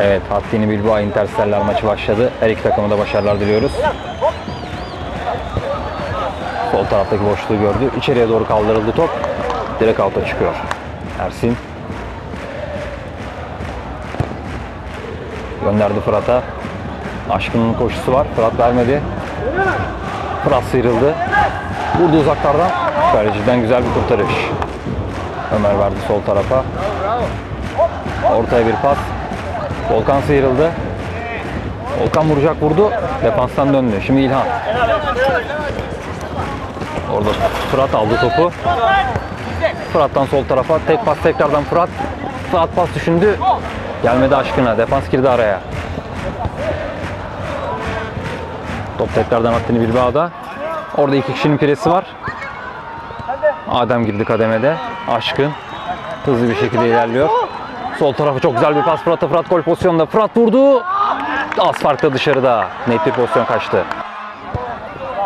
Evet, Hattini Bilbao Interstellar maçı başladı. Her iki takıma da başarılar diliyoruz. Sol taraftaki boşluğu gördü. İçeriye doğru kaldırıldı top. Direkt alta çıkıyor. Ersin. Gönderdi Fırat'a. Aşkın'ın koşusu var. Fırat vermedi. Fırat sıyrıldı. Vurdu uzaklardan. Kaleciden güzel bir kurtarış. Ömer verdi sol tarafa. Ortaya bir pas. Volkan sıyrıldı. Volkan vuracak vurdu. Defanstan döndü. Şimdi İlhan. Orada Fırat aldı topu. Fırat'tan sol tarafa. Tek pas tekrardan Fırat. Fırat pas düşündü. Gelmedi aşkına. Defans girdi araya. Top tekrardan Hattini Bilbao'da. Orada iki kişinin piresi var. Adem girdi kademede. Aşkın. Hızlı bir şekilde ilerliyor. Sol tarafı çok güzel bir pas Fırat'a. Fırat gol pozisyonunda. Fırat vurdu. Az farkla dışarıda. Net bir pozisyon kaçtı.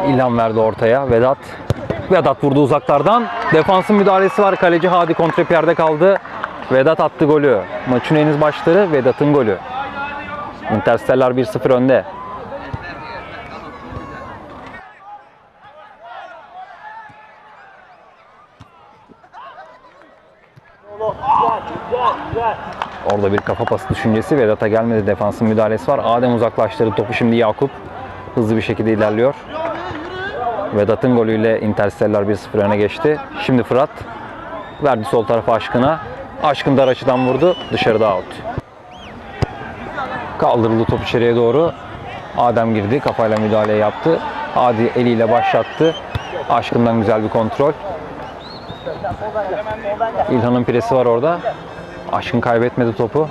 İlham verdi ortaya. Vedat. Vedat vurdu uzaklardan. Defansın müdahalesi var. Kaleci Hadi kontrpiyerde kaldı. Vedat attı golü. Maçın en iz başları Vedat'ın golü. Interstellar 1-0 önde. Orada bir kafa pası düşüncesi. Vedat'a gelmedi. Defansın müdahalesi var. Adem uzaklaştırdı topu. Şimdi Yakup hızlı bir şekilde ilerliyor. Vedat'ın golüyle Interstellar 1-0 öne geçti. Şimdi Fırat verdi sol tarafa Aşkın'a. Aşkın dar açıdan vurdu. Dışarıda out. Kaldırıldı top içeriye doğru. Adem girdi. Kafayla müdahale yaptı. Hadi eliyle başlattı. Aşkın'dan güzel bir kontrol. İlhan'ın piresi var orada. Aşkın kaybetmedi topu.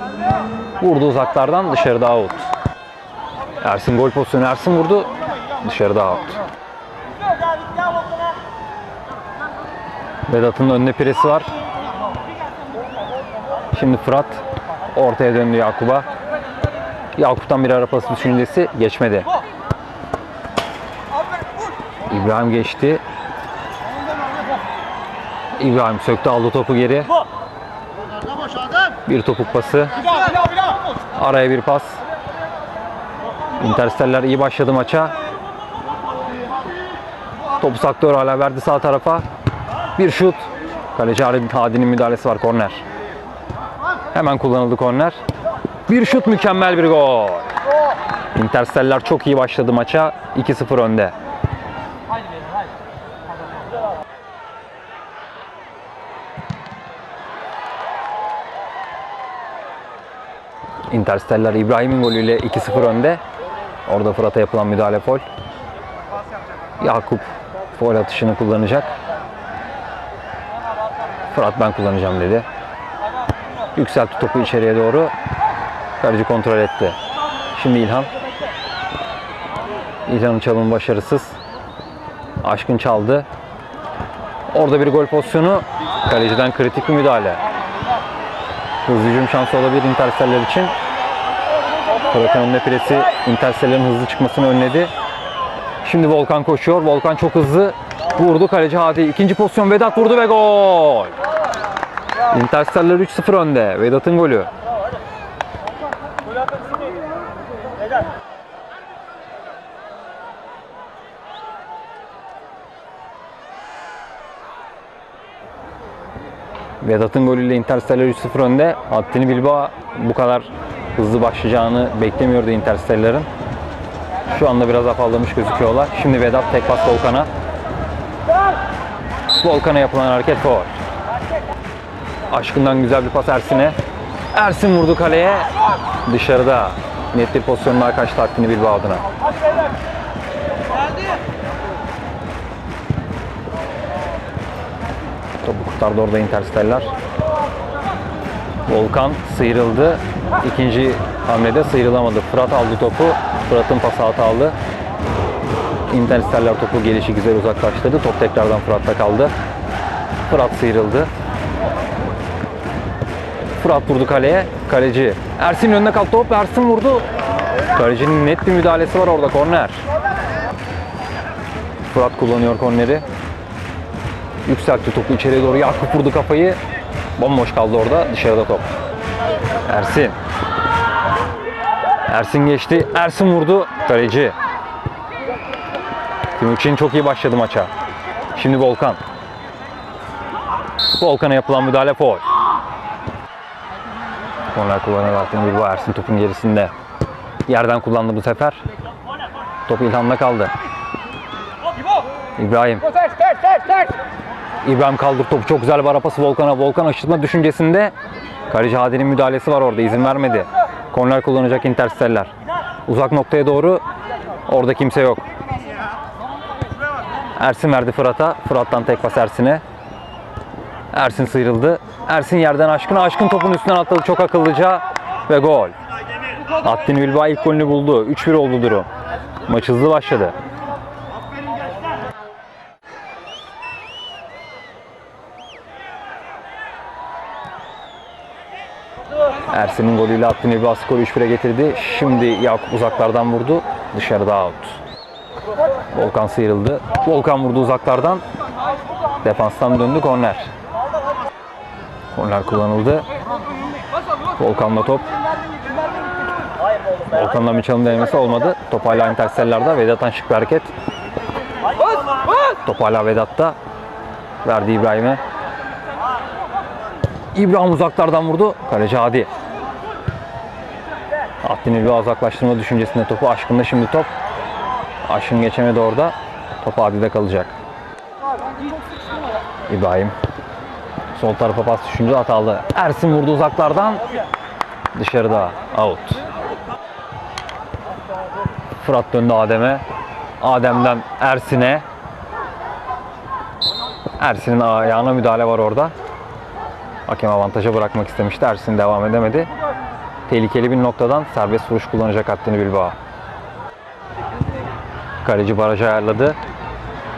Vurdu uzaklardan dışarıda out. Ersin gol pozisyonu Ersin vurdu. Dışarıda out. Vedat'ın önünde piresi var. Şimdi Fırat ortaya döndü Yakup'a. Yakup'tan bir ara pası düşüncesi geçmedi. İbrahim geçti. İbrahim söktü aldı topu geri. Bir topuk pası. Araya bir pas. Interstellar iyi başladı maça. Topu saklıyor hala verdi sağ tarafa. Bir şut. Kaleci Hadi'nin müdahalesi var korner. Hemen kullanıldı korner. Bir şut mükemmel bir gol. Interstellar çok iyi başladı maça. 2-0 önde. Interstellar İbrahim'in golüyle 2-0 önde. Orada Fırat'a yapılan müdahale fol. Yakup fol atışını kullanacak. Fırat ben kullanacağım dedi. Yükseltti topu içeriye doğru. Kaleci kontrol etti. Şimdi İlhan. İlhan'ın çalımı başarısız. Aşkın çaldı. Orada bir gol pozisyonu. Kaleciden kritik bir müdahale. Hızlı hücum şansı olabilir Interstellar için. Fırat'ın önüne presi Interstellar'ın hızlı çıkmasını önledi. Şimdi Volkan koşuyor. Volkan çok hızlı. Vurdu kaleci Hadi. İkinci pozisyon Vedat vurdu ve gol. Interstellar 3-0 önde. Vedat'ın golü. Vedat'ın golüyle Interstellar 3-0 önde. Hattini Bilbao bu kadar hızlı başlayacağını beklemiyordu Interstellar'ın. Şu anda biraz afallamış gözüküyorlar. Şimdi Vedat tek pas Volkan'a. Volkan'a yapılan hareket faul. Aşkından güzel bir pas Ersin'e. Ersin vurdu kaleye. Dışarıda. Net bir pozisyonlar kaçtı Hattini Bilbao adına. Topu kurtardı orada Interstellar. Volkan sıyrıldı. İkinci hamlede sıyrılamadı. Fırat aldı topu. Fırat'ın pası hatalı. Interstellar topu gelişi güzel uzaklaştırdı. Top tekrardan Fırat'ta kaldı. Fırat sıyrıldı. Fırat vurdu kaleye. Kaleci. Ersin önüne kalktı top. Ersin vurdu. Kalecinin net bir müdahalesi var orada. Korner. Fırat kullanıyor korneri. Yükseltti topu içeriye doğru. Yakup vurdu kafayı. Bomboş kaldı orada. Dışarıda top. Ersin. Ersin geçti. Ersin vurdu. Kaleci. Timuçin çok iyi başladı maça. Şimdi Volkan. Volkan'a yapılan müdahale foul. Korner kullanan Ersin Bilbao. Ersin topun gerisinde. Yerden kullandı bu sefer. Top İlhan'da kaldı. İbrahim. İbrahim kaldır topu. Çok güzel bir ara pası Volkan'a. Volkan aşırtma düşüncesinde. Kaleci Hadi'nin müdahalesi var orada. izin vermedi. Korner kullanacak Interstellar. Uzak noktaya doğru. Orada kimse yok. Ersin verdi Fırat'a. Fırat'tan tek pas Ersin'e. Ersin sıyrıldı. Ersin yerden Aşkın. Aşkın topun üstünden atladı çok akıllıca. Ve gol. Attin Bilbao ilk golünü buldu. 3-1 oldu durum. Maç hızlı başladı. Ersin'in golüyle Attin Bilbao skoru 3-1'e getirdi. Şimdi Yakup uzaklardan vurdu. Dışarıda out. Volkan sıyrıldı. Volkan vurdu uzaklardan. Defanstan döndü korner. Korner kullanıldı. Volkan'la top. Volkan'la bir çalım denemesi olmadı. Top hala Interstellar'da. Vedat'tan şık bir hareket. Top hala Vedat'ta. Verdi İbrahim'e. İbrahim uzaklardan vurdu. Kaleci Hadi. Attin İlva uzaklaştırma düşüncesinde topu. Aşkın'da şimdi top. Aşkın geçemedi orada. Top Hadi'de kalacak. İbrahim. Sol tarafa pas düşünce hatalı. Ersin vurdu uzaklardan. Dışarıda. Out. Fırat döndü Adem'e. Adem'den Ersin'e. Ersin'in ayağına müdahale var orada. Hakem avantaja bırakmak istemişti. Ersin devam edemedi. Tehlikeli bir noktadan serbest vuruş kullanacak Hattini Bilbao. Kaleci barajı ayarladı.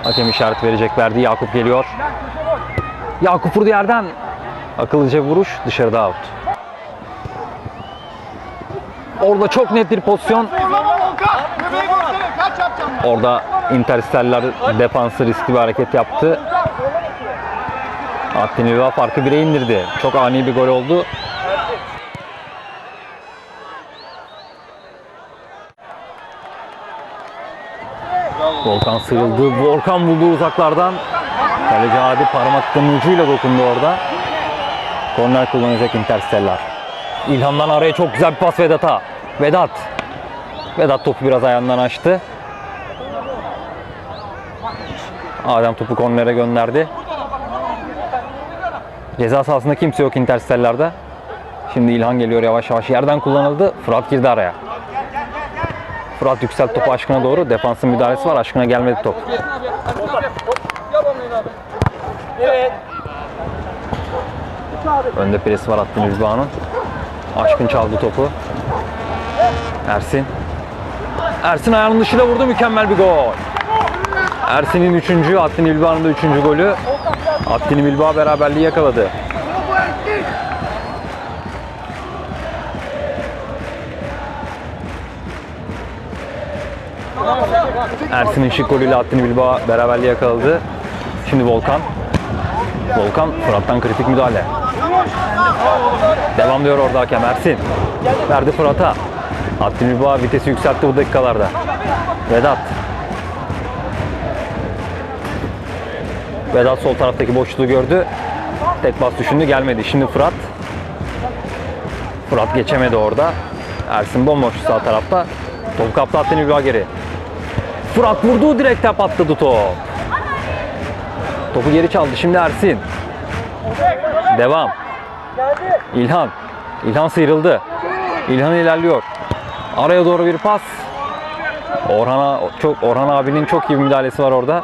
Hakem işaret verecek verdi. Yakup geliyor. Yakup vurdu yerden. Akıllıca vuruş dışarıda out. Orada çok net bir pozisyon. Orada Interstellar defansı riskli bir hareket yaptı. Attin İlva farkı 1'e indirdi. Çok ani bir gol oldu. Volkan sıyrıldı. Volkan buldu uzaklardan. Kaleci Hadi parmaklarının ucuyla dokundu orada. Korner kullanacak Interstellar. İlhan'dan araya çok güzel bir pas Vedat'a. Vedat. Vedat topu biraz ayağından açtı. Adem topu kornere gönderdi. Ceza sahasında kimse yok Interstellar'da. Şimdi İlhan geliyor yavaş yavaş. Yerden kullanıldı. Fırat girdi araya. Fırat yükselt topu Aşkın'a doğru. Defansın müdahalesi var. Aşkın'a gelmedi top. Önde presi var Attın Ülbağ'ın. Aşkın çaldı topu. Ersin. Ersin ayağının dışıyla vurdu. Mükemmel bir gol. Ersin'in üçüncü, Attin İlbağ'ın da üçüncü golü. Attin İlbağ beraberliği yakaladı. Ersin'in şık golüyle Attin Bilbao beraberliği yakaladı. Şimdi Volkan. Volkan Fırat'tan kritik müdahale. Devam diyor orada hakem Ersin. Verdi Fırat'a. Attin Bilbao vitesi yükseltti bu dakikalarda. Vedat. Vedat sol taraftaki boşluğu gördü. Tek bas düşündü gelmedi. Şimdi Fırat. Fırat geçemedi orada. Ersin bomboş sağ tarafta. Top kaptı Attin Bilbao geri. Fırat vurdu direkte patladı top. Topu geri çaldı. Şimdi Ersin. Devam. İlhan. İlhan sıyrıldı. İlhan ilerliyor. Araya doğru bir pas. Orhan'a çok Orhan abinin çok iyi bir müdahalesi var orada.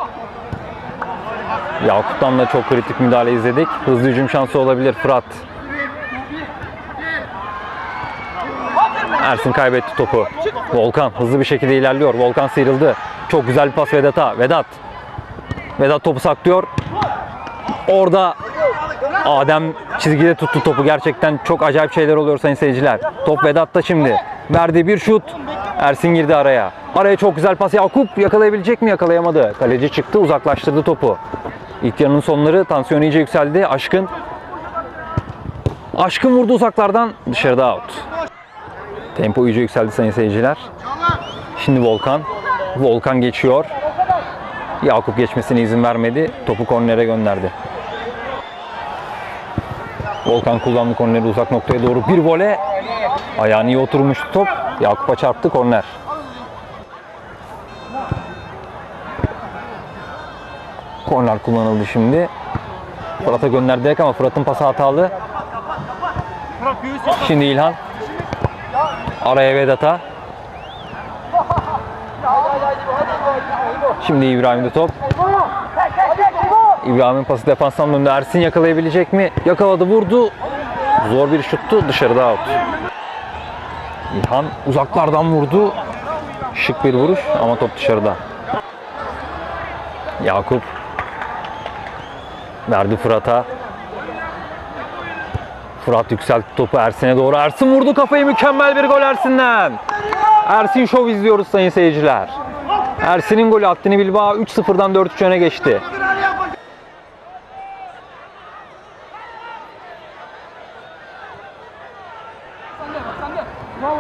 Yakup'tan da çok kritik müdahale izledik. Hızlı hücum şansı olabilir Fırat. Ersin kaybetti topu. Volkan hızlı bir şekilde ilerliyor. Volkan sıyrıldı. Çok güzel bir pas Vedat'a. Vedat. Vedat topu saklıyor. Orada Adem çizgide tuttu topu. Gerçekten çok acayip şeyler oluyor sayın seyirciler. Top Vedat'ta şimdi. Verdi bir şut. Ersin girdi araya. Araya çok güzel pas. Yakup yakalayabilecek mi? Yakalayamadı. Kaleci çıktı uzaklaştırdı topu. İlk yarının sonları tansiyon iyice yükseldi. Aşkın. Aşkın vurdu uzaklardan. Dışarıda out. Tempo iyice yükseldi sayın seyirciler. Şimdi Volkan. Volkan geçiyor. Yakup geçmesine izin vermedi. Topu kornere gönderdi. Volkan kullandı korneri uzak noktaya doğru bir vole. Ayağını iyi oturmuştu top. Yakup'a çarptı korner. Korner kullanıldı şimdi. Fırat'a gönderdik ama Fırat'ın pası hatalı. Şimdi İlhan. Araya Vedat'a. Şimdi İbrahim'de top. İbrahim'in pası defanstan döndü. Ersin yakalayabilecek mi? Yakaladı, vurdu. Zor bir şuttu. Dışarıda out. İlhan uzaklardan vurdu. Şık bir vuruş ama top dışarıda. Yakup verdi Fırat'a. Fırat yükseltti topu Ersin'e doğru. Ersin vurdu kafayı. Mükemmel bir gol Ersin'den. Ersin Şov izliyoruz sayın seyirciler. Ersin'in golü Attini Bilbao 3-0'dan 4-3 öne geçti.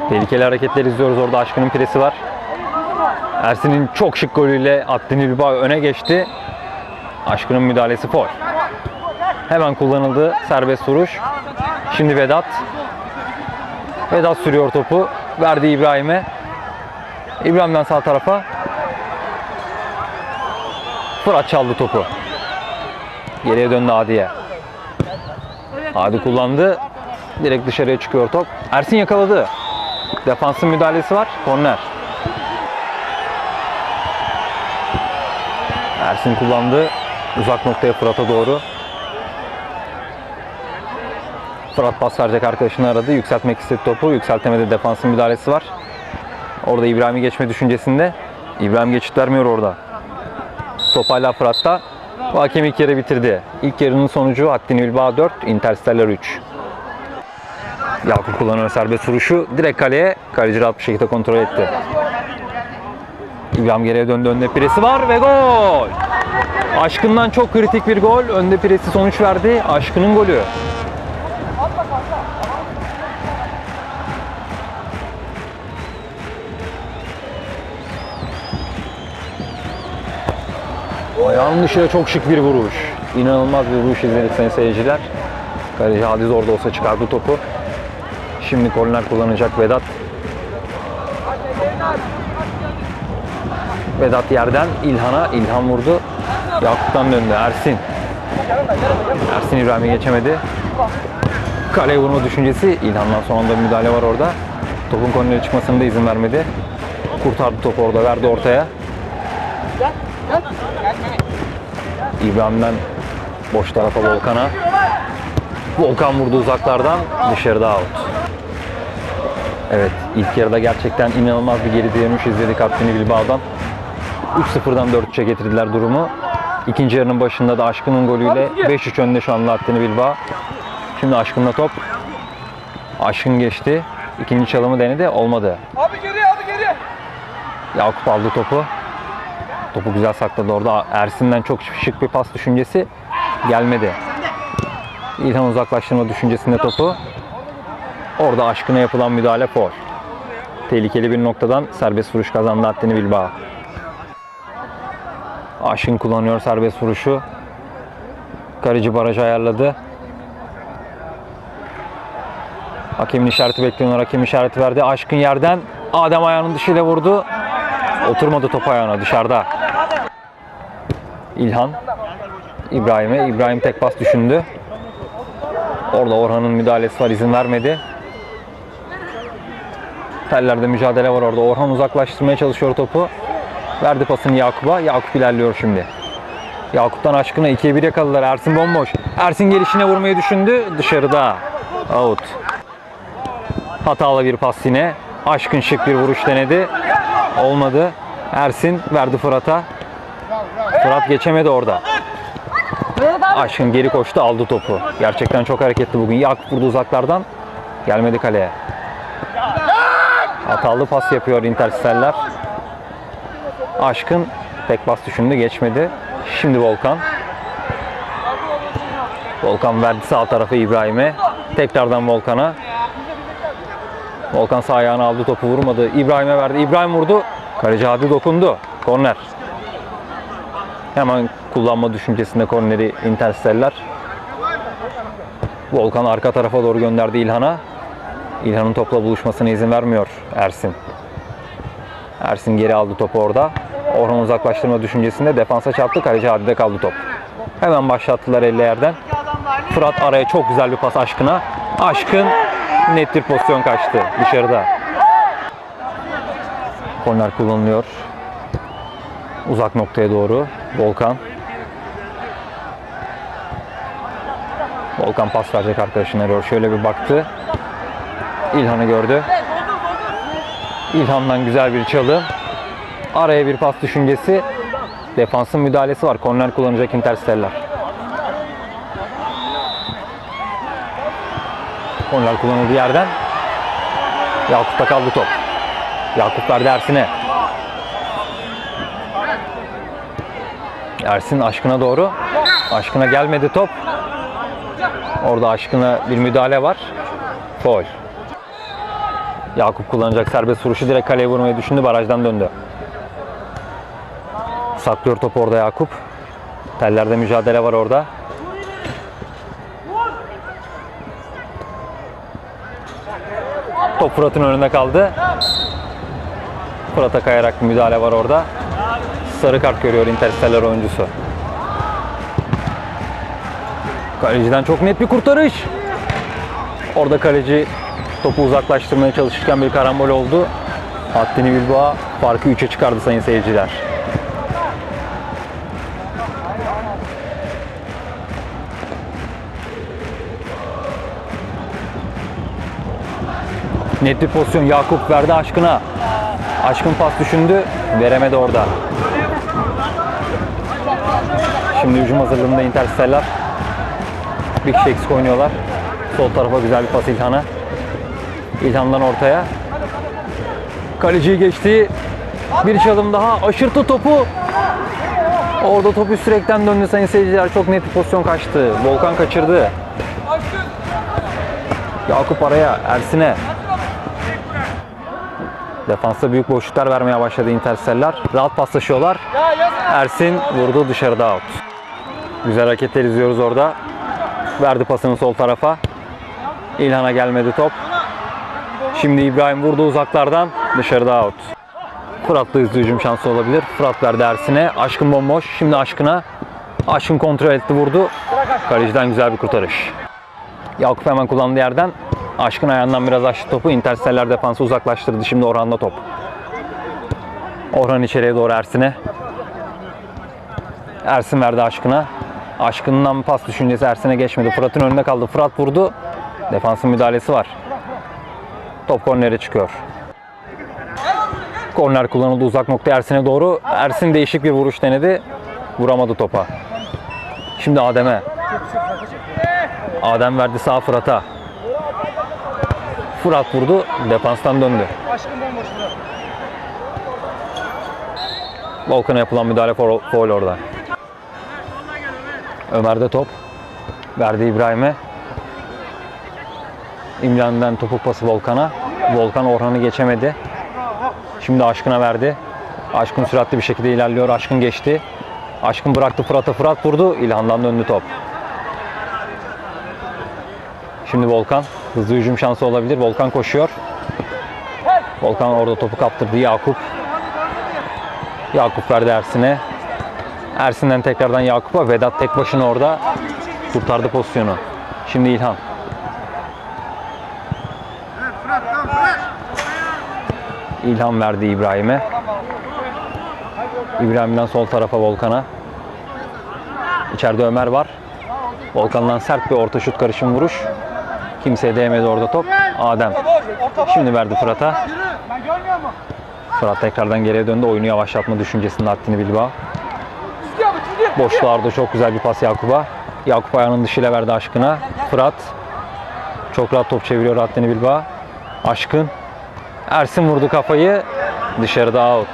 Tehlikeli hareketler izliyoruz. Orada Aşkın'ın presi var. Ersin'in çok şık golüyle Attini Bilbao öne geçti. Aşkın'ın müdahalesi foul. Hemen kullanıldı serbest vuruş. Şimdi Vedat. Vedat sürüyor topu. Verdi İbrahim'e. İbrahim'den sağ tarafa. Fırat çaldı topu. Geriye döndü Adi'ye. Adi kullandı. Direkt dışarıya çıkıyor top. Ersin yakaladı. Defansın müdahalesi var. Korner. Ersin kullandı. Uzak noktaya Fırat'a doğru. Fırat pas verecek arkadaşını aradı. Yükseltmek istedi topu. Yükseltemedi. Defansın müdahalesi var. Orada İbrahim'i geçme düşüncesinde. İbrahim geçit vermiyor orada. Top hala Fırat'ta. Bu hakem ilk yarı bitirdi. İlk yarının sonucu Hattini Bilbao 4, Interstellar 3. Yakup kullanıyor serbest vuruşu. Direkt kaleye. Kaleci rahat bir şekilde kontrol etti. İbrahim geriye döndü. Önde piresi var ve gol. Aşkından çok kritik bir gol. Önde piresi sonuç verdi. Aşkının golü. Ayağının dışına çok şık bir vuruş. İnanılmaz bir vuruş izledik sayın seyirciler. Kaleci Hadiz orada olsa çıkardı topu. Şimdi korner kullanacak Vedat. Vedat yerden İlhan'a. İlhan vurdu. Yakup'tan döndü. Ersin. Ersin İbrahim'i geçemedi. Kaleye vurma düşüncesi. İlhan'dan son anda bir müdahale var orada. Topun kornere çıkmasına da izin vermedi. Kurtardı topu orada. Verdi ortaya. İbrahim'den boş tarafa Volkan'a. Volkan vurdu uzaklardan. Dışarıda out. Evet ilk yarıda gerçekten inanılmaz bir geri dönüş izledik Hattini Bilbao'dan. 3-0'dan 4-3'e getirdiler durumu. İkinci yarının başında da Aşkın'ın golüyle 5-3 önde şu anda Hattini Bilbao. Şimdi Aşkın'la top. Aşkın geçti. İkinci çalımı denedi. Olmadı. Abi geri abi geri. Yakup aldı topu. Topu güzel sakladı orada. Ersin'den çok şık bir pas düşüncesi gelmedi. İlhan uzaklaştırma düşüncesinde topu. Orada aşkına yapılan müdahale foul. Tehlikeli bir noktadan serbest vuruş kazandı Hattini Bilbao. Aşkın kullanıyor serbest vuruşu. Karıcı barajı ayarladı. Hakemin işareti bekliyorlar. Hakem işareti verdi. Aşkın yerden Adem ayağının dışıyla vurdu. Oturmadı top ayağına dışarıda. İlhan İbrahim'e. İbrahim tek pas düşündü. Orada Orhan'ın müdahalesi var izin vermedi. Tellerde mücadele var orada. Orhan uzaklaştırmaya çalışıyor topu. Verdi pasını Yakup'a. Yakup ilerliyor şimdi. Yakup'tan aşkına 2'ye 1 yakaladılar. Ersin bomboş. Ersin gelişine vurmayı düşündü. Dışarıda. Out. Hatalı bir pas yine. Aşkın şık bir vuruş denedi. Olmadı. Ersin verdi Fırat'a. Fırat geçemedi orada. Aşkın geri koştu aldı topu. Gerçekten çok hareketli bugün. Yakup vurdu uzaklardan. Gelmedi kaleye. Hatalı pas yapıyor Interstellar. Aşkın tek bas düşündü geçmedi. Şimdi Volkan. Volkan verdi sağ tarafı İbrahim'e. Tekrardan Volkan'a. Volkan sağ ayağını aldı topu vurmadı. İbrahim'e verdi. İbrahim vurdu. Kaleci Adil dokundu. Korner. Hemen kullanma düşüncesinde korneri Interstellar. Volkan arka tarafa doğru gönderdi İlhan'a. İlhan'ın topla buluşmasına izin vermiyor Ersin. Ersin geri aldı topu orada. Orhan uzaklaştırma düşüncesinde defansa çarptı. Kaleci Adil'de kaldı top. Hemen başlattılar elle yerden. Fırat araya çok güzel bir pas Aşkın'a. Aşkın net bir pozisyon kaçtı dışarıda. Korner kullanılıyor. Uzak noktaya doğru. Volkan. Volkan pas verecek arkadaşına arıyor. Şöyle bir baktı. İlhan'ı gördü. İlhan'dan güzel bir çalım. Araya bir pas düşüncesi. Defansın müdahalesi var. Korner kullanacak Interstellar. Korner kullanıldığı yerden Yakup'ta kaldı top. Yakup verdi Ersin aşkına doğru. Aşkına gelmedi top. Orada aşkına bir müdahale var. Foul. Yakup kullanacak serbest vuruşu direkt kaleye vurmayı düşündü. Barajdan döndü. Saklıyor topu orada Yakup. Tellerde mücadele var orada. Top Fırat'ın önünde kaldı. Fırat'a kayarak müdahale var orada. Sarı kart görüyor Interstellar oyuncusu. Kaleciden çok net bir kurtarış. Orada kaleci topu uzaklaştırmaya çalışırken bir karambol oldu. Haddini Bilbao farkı 3'e çıkardı sayın seyirciler. Net bir pozisyon Yakup verdi aşkına. Aşkın pas düşündü. Veremedi orada. Şimdi hücum hazırlığında Interstellar. Bir kişi eksik oynuyorlar. Sol tarafa güzel bir pas İlhan'a. İlhan'dan ortaya. Kaleciyi geçti. Bir çalım daha. Aşırtı topu. Orada top üst direkten döndü sayın seyirciler. Çok net bir pozisyon kaçtı. Volkan kaçırdı. Yakup araya. Ersin'e. Defansta büyük boşluklar vermeye başladı Interstellar. Rahat paslaşıyorlar. Ersin vurdu dışarıda out. Güzel hareketler izliyoruz orada. Verdi pasını sol tarafa. İlhan'a gelmedi top. Şimdi İbrahim vurdu uzaklardan. Dışarıda out. Fırat'la hızlı hücum şansı olabilir. Fırat verdi Ersin'e. Aşkın bomboş. Şimdi Aşkın'a. Aşkın kontrol etti vurdu. Kaleciden güzel bir kurtarış. Yakup hemen kullandığı yerden Aşkın ayağından biraz açtı topu. Interstellar defansı uzaklaştırdı. Şimdi Orhan'da top. Orhan içeriye doğru Ersin'e. Ersin verdi Aşkın'a. Aşkın'dan pas düşüncesi Ersin'e geçmedi. Fırat'ın önünde kaldı. Fırat vurdu. Defansın müdahalesi var. Top kornere çıkıyor. Korner kullanıldı uzak nokta Ersin'e doğru. Ersin değişik bir vuruş denedi. Vuramadı topa. Şimdi Adem'e. Adem verdi sağ Fırat'a. Fırat vurdu. Defanstan döndü. Volkan'a yapılan müdahale foul orada. Ömer'de top. Verdi İbrahim'e. İmran'dan topuk pası Volkan'a. Volkan Orhan'ı geçemedi. Şimdi Aşkın'a verdi. Aşkın süratli bir şekilde ilerliyor. Aşkın geçti. Aşkın bıraktı Fırat'a. Fırat vurdu. İlhan'dan döndü top. Şimdi Volkan. Hızlı hücum şansı olabilir. Volkan koşuyor. Volkan orada topu kaptırdı. Yakup. Yakup verdi Ersin'e. Ersin'den tekrardan Yakup'a. Vedat tek başına orada kurtardı pozisyonu. Şimdi İlhan. İlhan verdi İbrahim'e. İbrahim'den sol tarafa Volkan'a. İçeride Ömer var. Volkan'dan sert bir orta şut karışım vuruş. Kimseye değmedi orada top. Adem. Şimdi verdi Fırat'a. Fırat tekrardan geriye döndü. Oyunu yavaşlatma düşüncesinde Haddini Bilbao. Boşluğlarda çok güzel bir pas Yakup'a. Yakup ayağının dışıyla verdi Aşkın'a. Fırat. Çok rahat top çeviriyor Haddini Bilbao. Aşkın. Ersin vurdu kafayı. Dışarıda out.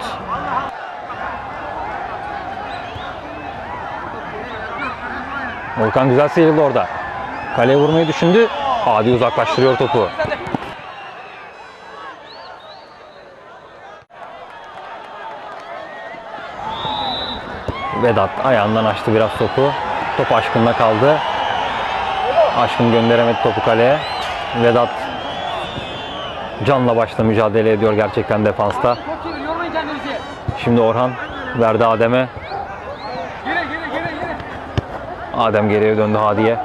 Volkan güzel sıyrıldı orada. Kaleye vurmayı düşündü. Adi uzaklaştırıyor topu. Vedat ayağından açtı biraz topu. Top Aşkın'da kaldı. Aşkın gönderemedi topu kaleye. Vedat canla başla mücadele ediyor gerçekten defansta. Şimdi Orhan verdi Adem'e. Adem geriye döndü Hadi'ye.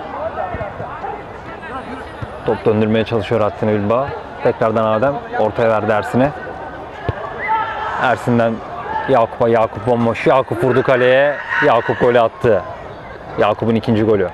Top döndürmeye çalışıyor Hattini Bilbao. Tekrardan Adem ortaya verdi Ersin'e. Ersin'den Yakup'a. Yakup bomboş. Yakup vurdu kaleye. Yakup golü attı. Yakup'un ikinci golü.